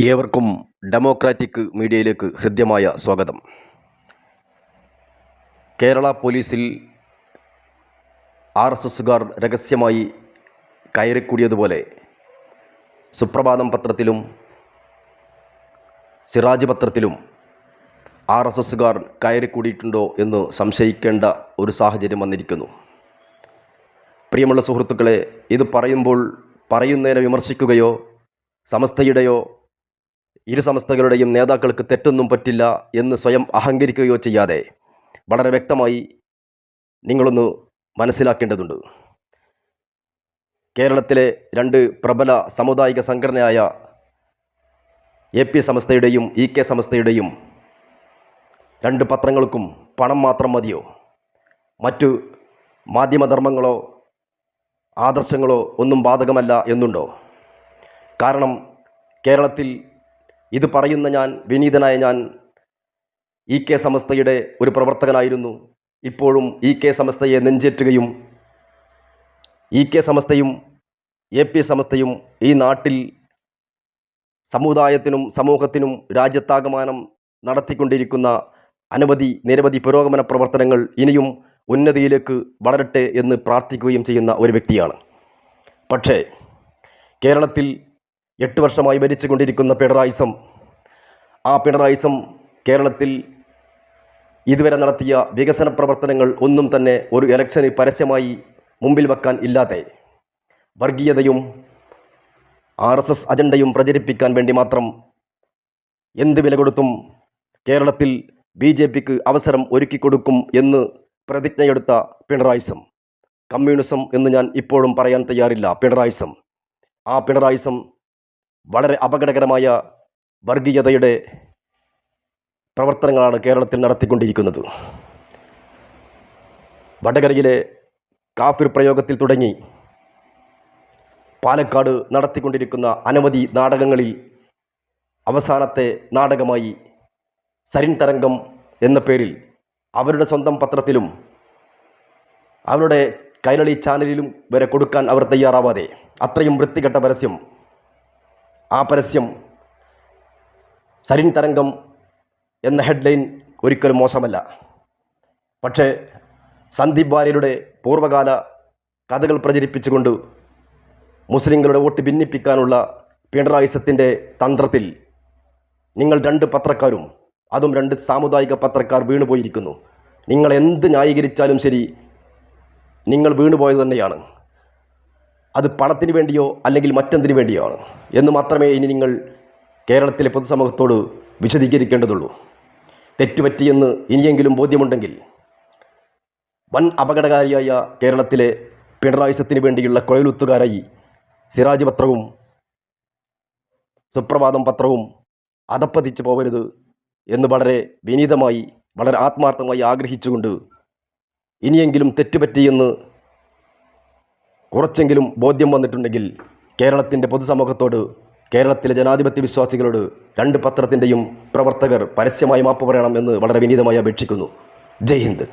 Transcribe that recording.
ഏവർക്കും ഡെമോക്രാറ്റിക് മീഡിയയിലേക്ക് ഹൃദ്യമായ സ്വാഗതം. കേരള പോലീസിൽ ആർ എസ് എസുകാർ രഹസ്യമായി കയറിക്കൂടിയതുപോലെ സുപ്രഭാതം പത്രത്തിലും സിറാജ് പത്രത്തിലും ആർ എസ് എസുകാർ കയറിക്കൂടിയിട്ടുണ്ടോ എന്ന് സംശയിക്കേണ്ട ഒരു സാഹചര്യം വന്നിരിക്കുന്നു. പ്രിയമുള്ള സുഹൃത്തുക്കളെ ഇത് പറയുമ്പോൾ പറയുന്നതിനെ വിമർശിക്കുകയോ സമസ്തയുടെയോ ഇരു സംസ്ഥകളുടെയും നേതാക്കൾക്ക് തെറ്റൊന്നും പറ്റില്ല എന്ന് സ്വയം അഹങ്കരിക്കുകയോ ചെയ്യാതെ വളരെ വ്യക്തമായി നിങ്ങളൊന്ന് മനസ്സിലാക്കേണ്ടതുണ്ട്. കേരളത്തിലെ രണ്ട് പ്രബല സാമുദായിക സംഘടനയായ എ പി സംസ്ഥയുടെയും ഇ കെ സംസ്ഥയുടെയും രണ്ട് പത്രങ്ങൾക്കും പണം മാത്രം മതിയോ? മറ്റു മാധ്യമധർമ്മങ്ങളോ ആദർശങ്ങളോ ഒന്നും ബാധകമല്ല എന്നുണ്ടോ? കാരണം കേരളത്തിൽ ഇത് പറയുന്ന ഞാൻ വിനീതനായ ഞാൻ ഇ കെ സമസ്തയുടെ ഒരു പ്രവർത്തകനായിരുന്നു. ഇപ്പോഴും ഇ കെ സമസ്തയെ നെഞ്ചേറ്റുകയും ഇ കെ സമസ്തയും എ പി സമസ്തയും ഈ നാട്ടിൽ സമുദായത്തിനും സമൂഹത്തിനും രാജ്യത്താകമാനം നടത്തിക്കൊണ്ടിരിക്കുന്ന അനവധി നിരവധി പുരോഗമന പ്രവർത്തനങ്ങൾ ഇനിയും ഉന്നതിയിലേക്ക് വളരട്ടെ എന്ന് പ്രാർത്ഥിക്കുകയും ചെയ്യുന്ന ഒരു വ്യക്തിയാണ്. പക്ഷേ കേരളത്തിൽ എട്ട് വർഷമായി ഭരിച്ചുകൊണ്ടിരിക്കുന്ന പിണറായിസം. ആ പിണറായിസം കേരളത്തിൽ ഇതുവരെ നടത്തിയ വികസന പ്രവർത്തനങ്ങൾ ഒന്നും തന്നെ ഒരു ഇലക്ഷന് പരസ്യമായി മുമ്പിൽ വെക്കാൻ ഇല്ലാതെ വർഗീയതയും ആർ എസ് എസ് അജണ്ടയും പ്രചരിപ്പിക്കാൻ വേണ്ടി മാത്രം എന്ത് വില കൊടുത്തും കേരളത്തിൽ ബി ജെ പിക്ക് അവസരം ഒരുക്കിക്കൊടുക്കും എന്ന് പ്രതിജ്ഞയെടുത്ത പിണറായിസം. കമ്മ്യൂണിസം എന്ന് ഞാൻ ഇപ്പോഴും പറയാൻ തയ്യാറില്ല. പിണറായിസം. ആ പിണറായിസം വളരെ അപകടകരമായ വർഗീയതയുടെ പ്രവർത്തനങ്ങളാണ് കേരളത്തിൽ നടത്തിക്കൊണ്ടിരിക്കുന്നത്. വടകരയിലെ കാഫിർ പ്രയോഗത്തിൽ തുടങ്ങി പാലക്കാട് നടത്തിക്കൊണ്ടിരിക്കുന്ന അനവധി നാടകങ്ങളിൽ അവസാനത്തെ നാടകമായി സരിൻ തരംഗം എന്ന പേരിൽ അവരുടെ സ്വന്തം പത്രത്തിലും അവരുടെ കൈരളി ചാനലിലും വരെ കൊടുക്കാൻ അവർ തയ്യാറാവാതെ അത്രയും വൃത്തികെട്ട പരസ്യം ആ പരസ്യം സരിൻ തരംഗം എന്ന ഹെഡ്ലൈൻ ഒരിക്കലും മോശമല്ല. പക്ഷേ സന്ദീപ് വാര്യരുടെ പൂർവകാല കഥകൾ പ്രചരിപ്പിച്ചുകൊണ്ട് മുസ്ലിങ്ങളുടെ വോട്ട് ഭിന്നിപ്പിക്കാനുള്ള പിണറായിസത്തിന്റെ തന്ത്രത്തിൽ നിങ്ങൾ രണ്ട് പത്രക്കാരും അതും രണ്ട് സാമുദായിക പത്രക്കാർ വീണുപോയിരിക്കുന്നു. നിങ്ങൾ എന്ത് ന്യായീകരിച്ചാലും ശരി നിങ്ങൾ വീണുപോയത് തന്നെയാണ്. അത് പണത്തിന് വേണ്ടിയോ അല്ലെങ്കിൽ മറ്റെന്തിനു വേണ്ടിയോ ആണ്. എന്ന് മാത്രമേ ഇനി നിങ്ങൾ കേരളത്തിലെ പൊതുസമൂഹത്തോട് വിശദീകരിക്കേണ്ടതുള്ളൂ. തെറ്റുപറ്റിയെന്ന് ഇനിയെങ്കിലും ബോധ്യമുണ്ടെങ്കിൽ വൻ അപകടകാരിയായ കേരളത്തിലെ പിണറായിസത്തിന് വേണ്ടിയുള്ള കുഴലുത്തുകാരായി സിറാജ് പത്രവും സുപ്രഭാതം പത്രവും അതപ്പതിച്ചു പോകരുത് എന്ന് വളരെ വിനീതമായി വളരെ ആത്മാർത്ഥമായി ആഗ്രഹിച്ചുകൊണ്ട് ഇനിയെങ്കിലും തെറ്റുപറ്റിയെന്ന് കുറച്ചെങ്കിലും ബോധ്യം വന്നിട്ടുണ്ടെങ്കിൽ കേരളത്തിന്റെ പൊതുസമൂഹത്തോട് കേരളത്തിലെ ജനാധിപത്യ വിശ്വാസികളോട് രണ്ട് പത്രത്തിന്റെയും പ്രവർത്തകർ പരസ്യമായി മാപ്പ് പറയണം എന്ന് വളരെ വിനീതമായി അപേക്ഷിക്കുന്നു. ജയ് ഹിന്ദ്.